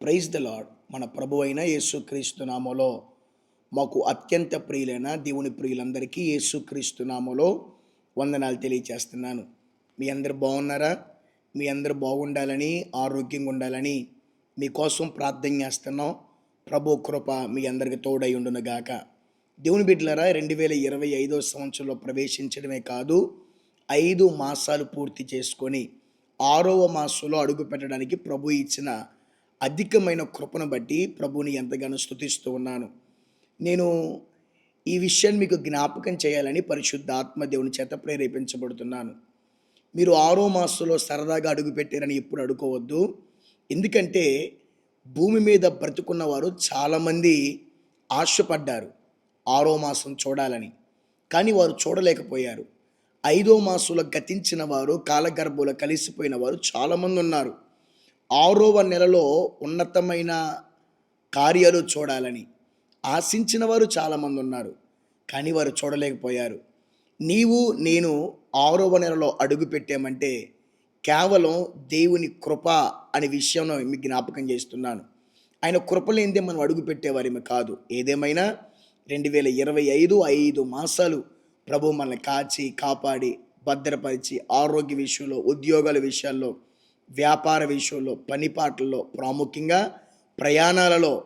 Praise the lord మన ప్రభు అయిన యేసుక్రీస్తునామలో మాకు అత్యంత ప్రియులైన దేవుని ప్రియులందరికీ యేసుక్రీస్తునామలో వందనాలు తెలియచేస్తున్నాను. మీ అందరు బాగున్నారా? మీ అందరు బాగుండాలని ఆరోగ్యంగా ఉండాలని మీకోసం ప్రార్థన చేస్తున్నాం. ప్రభు కృప మీ అందరికి తోడై ఉండునుగాక దేవుని బిడ్డలారా రెండు వేల ఇరవై ఐదో సంవత్సరంలో ప్రవేశించడమే కాదు ఐదు మాసాలు పూర్తి చేసుకొని ఆరవ మాసంలో అడుగు పెట్టడానికి ప్రభు ఇచ్చిన అధికమైన కృపను బట్టి ప్రభుని ఎంతగానో స్తుతిస్తూ ఉన్నాను. నేను ఈ విషయాన్ని మీకు జ్ఞాపకం చేయాలని పరిశుద్ధ ఆత్మదేవుని చేత ప్రేరేపించబడుతున్నాను. మీరు ఆరో మాసంలో సరదాగా అడుగుపెట్టారని ఎప్పుడు అడుకోవద్దు ఎందుకంటే భూమి మీద బ్రతుకున్న వారు చాలామంది ఆశపడ్డారు ఆరో మాసం చూడాలని. కానీ వారు చూడలేకపోయారు. ఐదో మాసంలో గతించిన వారు కాలగర్భంలో కలిసిపోయిన వారు చాలామంది ఉన్నారు. ఆరవ నెలలో ఉన్నతమైన కార్యాలు చూడాలని ఆశించిన వారు చాలామంది ఉన్నారు కానీ వారు చూడలేకపోయారు. నీవు నేను ఆరవ నెలలో అడుగు పెట్టామంటే కేవలం దేవుని కృప అనే విషయం మీకు జ్ఞాపకం చేస్తున్నాను. ఆయన కృప లేనిదే మనం అడుగు పెట్టేవారేమి కాదు. ఏదేమైనా రెండు వేల ఇరవై ఐదు ఐదు మాసాలు ప్రభు మనల్ని కాచి కాపాడి భద్రపరిచి ఆరోగ్య విషయంలో ఉద్యోగాల విషయాల్లో వ్యాపార విషయంలో పనిపాట్లలో ప్రాముఖ్యంగా ప్రయాణాలలో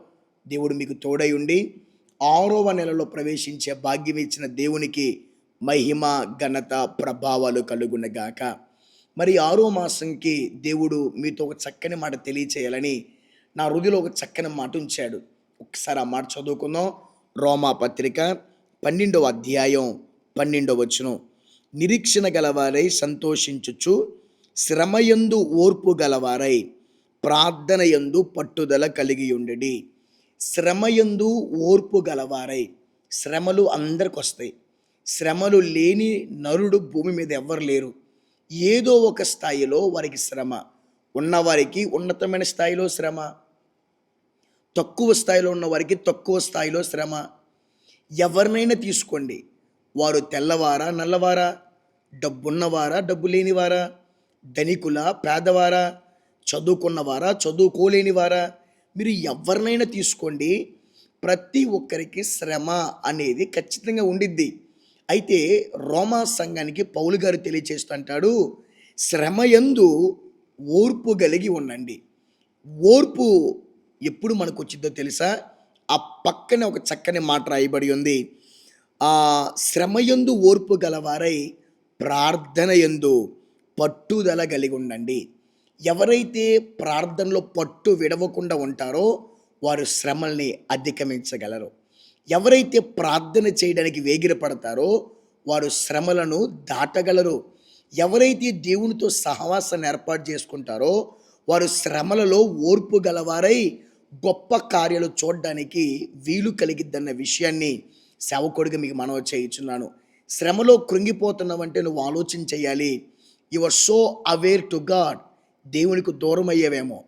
దేవుడు మీకు తోడై ఉండి ఆరవ నెలలో ప్రవేశించే భాగ్యం ఇచ్చిన దేవునికి మహిమ ఘనత ప్రభావాలు కలుగునగాక. మరి ఆరో మాసంకి దేవుడు మీతో ఒక చక్కని మాట తెలియచేయాలని నా హృదయలో ఒక చక్కని మాట ఉంచాడు. ఒకసారి ఆ మాట చదువుకుందాం. రోమా పత్రిక పన్నెండవ అధ్యాయం పన్నెండవ వచనం. నిరీక్షణ గలవారై సంతోషించుచు శ్రమయందు ఓర్పు గలవారై ప్రార్థన యందు పట్టుదల కలిగి ఉండడి. శ్రమయందు ఓర్పు గలవారై శ్రమలు అందరికి వస్తాయి శ్రమలు లేని నరుడు భూమి మీద ఎవ్వరు లేరు. ఏదో ఒక స్థాయిలో వారికి శ్రమ. ఉన్నవారికి ఉన్నతమైన స్థాయిలో శ్రమ. తక్కువ స్థాయిలో ఉన్నవారికి తక్కువ స్థాయిలో శ్రమ. ఎవరినైనా తీసుకోండి. వారు తెల్లవారా నల్లవారా? డబ్బున్నవారా? డబ్బు లేనివారా? ధనికుల పేదవారా చదువుకున్నవారా చదువుకోలేనివారా మీరు ఎవరినైనా తీసుకోండి. ప్రతి ఒక్కరికి శ్రమ అనేది ఖచ్చితంగా ఉండిద్ది. అయితే రోమా సంఘానికి పౌలు గారు తెలియచేస్తుంటాడు శ్రమయందు ఓర్పు కలిగి ఉండండి. ఓర్పు ఎప్పుడు మనకు వచ్చిందో తెలుసా? ఆ పక్కనే ఒక చక్కని మాట రాయబడి ఉంది. ఆ శ్రమయందు ఓర్పు గలవారై ప్రార్థన ఎందు పట్టుదల కలిగి ఉండండి. ఎవరైతే ప్రార్థనలో పట్టు విడవకుండా ఉంటారో వారు శ్రమల్ని అధిగమించగలరు. ఎవరైతే ప్రార్థన చేయడానికి వేగిరపడతారో వారు శ్రమలను దాటగలరు. ఎవరైతే దేవునితో సహవాసాన్ని ఏర్పాటు చేసుకుంటారో వారు శ్రమలలో ఓర్పు గలవారై గొప్ప కార్యాలు చూడడానికి వీలు కలిగిద్దన్న విషయాన్ని సేవకుడిగా మీకు మనవ చేయించున్నాను. శ్రమలో కృంగిపోతున్నావంటే నువ్వు ఆలోచన చేయాలి. You are so aware to God దేవునికి దూరం అయ్యేవేమో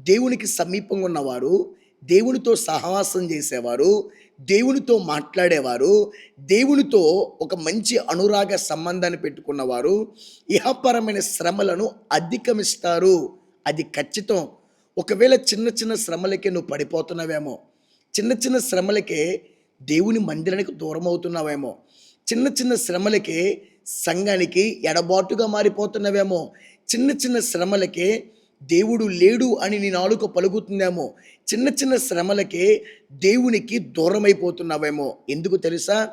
దేవునికి సమీపంగా ఉన్నవారు దేవునితో సహవాసం చేసేవారు దేవునితో మాట్లాడేవారు దేవునితో ఒక మంచి అనురాగ సంబంధాన్ని పెట్టుకున్నవారు ఇహపరమైన శ్రమలను అధిగమిస్తారు అది ఖచ్చితం. ఒకవేళ చిన్న చిన్న శ్రమలకే నువ్వు పడిపోతున్నావేమో చిన్న చిన్న శ్రమలకే దేవుని మందిరానికి దూరం అవుతున్నావేమో చిన్న చిన్న శ్రమలకే సంఘానికి ఎడబాటుగా మారిపోతున్నావేమో. చిన్న చిన్న శ్రమలకే దేవుడు లేడు అని నీ నాలుక పలుకుతుందేమో. చిన్న చిన్న శ్రమలకే దేవునికి దూరం అయిపోతున్నావేమో ఎందుకు తెలుసా?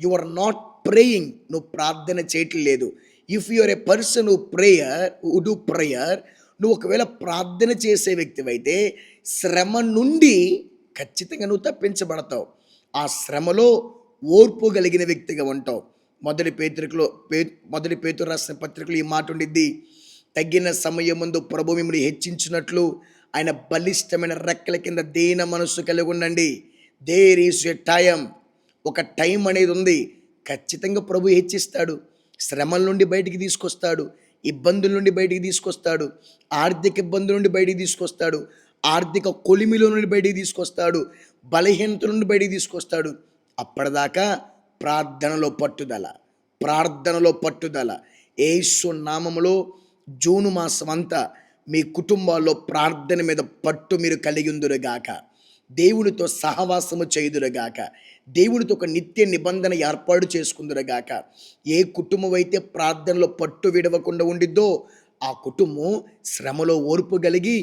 యు ఆర్ నాట్ ప్రేయింగ్ నువ్వు ప్రార్థన చేయట్లేదు if your a person prayer would do prayer నువ్వు ఒకవేళ ప్రార్థన చేసే వ్యక్తివైతే శ్రమ నుండి ఖచ్చితంగా నువ్వు తప్పించబడతావు. ఆ శ్రమలో ఓర్పు కలిగిన వ్యక్తిగా ఉంటావు. మొదటి పేతృకలో పే మొదటి పేతురు రాసిన పత్రికలో ఈ మాట ఉండిద్ది. తగ్గిన సమయం ముందు ప్రభు మిమ్మల్ని హెచ్చించినట్లు ఆయన బలిష్టమైన రెక్కల కింద దేన మనస్సు కలిగి ఉండండి. There is a time. ఒక టైం అనేది ఉంది. ఖచ్చితంగా ప్రభు హెచ్చిస్తాడు. శ్రమల నుండి బయటికి తీసుకొస్తాడు. ఇబ్బందుల నుండి బయటికి తీసుకొస్తాడు. ఆర్థిక ఇబ్బందుల నుండి బయటికి తీసుకొస్తాడు. ఆర్థిక కొలిమిలో నుండి బయటికి తీసుకొస్తాడు. బలహీనత నుండి బయటికి తీసుకొస్తాడు. అప్పటిదాకా ప్రార్థనలో పట్టుదల ప్రార్థనలో పట్టుదల. ఏసు నామములో జూను మాసం అంతా మీ కుటుంబాల్లో ప్రార్థన మీద పట్టు మీరు కలిగి ఉందురుగాక దేవునితో సహవాసము చేయుదురుగాక. దేవునితో ఒక నిత్య నిబంధన ఏర్పాటు చేసుకుందురుగాక. ఏ కుటుంబం అయితే ప్రార్థనలో పట్టు విడవకుండా ఉండిద్దో ఆ కుటుంబం శ్రమలో ఓర్పు కలిగి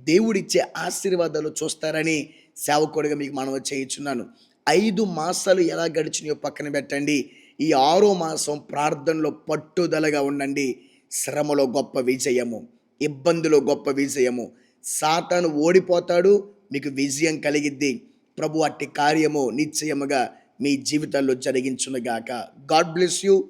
దేవుడిచ్చే ఆశీర్వాదాలు చూస్తారని సేవకుడిగా మీకు మనవ చేయించున్నాను. ఐదు మాసాలు ఎలా గడిచినాయో పక్కన పెట్టండి. ఈ ఆరో మాసం ప్రార్థనలో పట్టుదలగా ఉండండి. శ్రమలో గొప్ప విజయము ఇబ్బందులో గొప్ప విజయము. సాతాను ఓడిపోతాడు మీకు విజయం కలిగిద్ది. ప్రభు అట్టి కార్యము నిశ్చయముగా మీ జీవితంలో జరిగించునుగాక గాడ్ బ్లెస్ యూ.